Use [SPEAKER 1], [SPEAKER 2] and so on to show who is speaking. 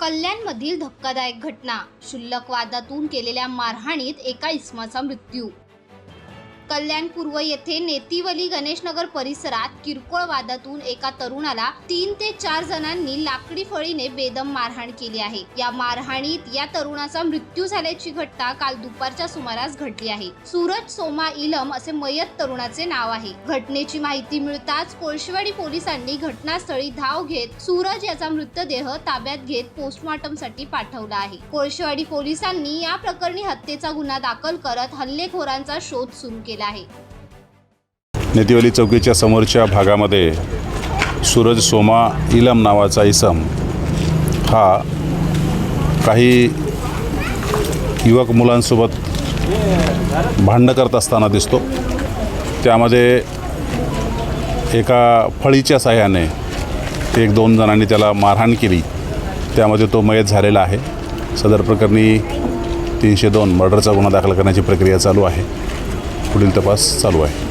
[SPEAKER 1] कल्याणमधील धक्कादायक घटना क्षुल्लक वादातून केलेल्या मारहाणीत एका इसमाचा मृत्यू. कल्याणपूर्व येथे नेतिवली गणेशनगर परिसरात किरकोळ वादातून एका तरुणाला तीन ते चार जणांनी लाकडी फळीने बेदम मारहाण केली आहे. या मारहाणीत या तरुणाचा मृत्यू झाल्याची घटना काल दुपारच्या सुमारास घडली आहे. सूरज सोमा इलम असे मयत तरुणाचे नाव आहे. घटनेची माहिती मिळताच कोळशेवाडी पोलिसांनी घटनास्थळी धाव घेत सूरज याचा मृतदेह ताब्यात घेत पोस्टमॉर्टमसाठी पाठवला आहे. कोळशेवाडी पोलिसांनी या प्रकरणी हत्येचा गुन्हा दाखल करत हल्लेखोरांचा शोध सुरू केला आहे.
[SPEAKER 2] नेतिवली चौकीच्या समोरच्या भागामध्ये सूरज सोमा इलम नावाचा इसम हा काही युवक मुलांसोबत भांडणं करत असताना दिसतो. त्यामध्ये एका फळीच्या साह्याने एक दोन जणांनी त्याला मारहाण केली. त्यामध्ये तो मयत झालेला आहे. सदर प्रकरणी तीनशे दोन मर्डरचा गुन्हा दाखल करण्याची प्रक्रिया चालू आहे. पुढील तपास चालू आहे.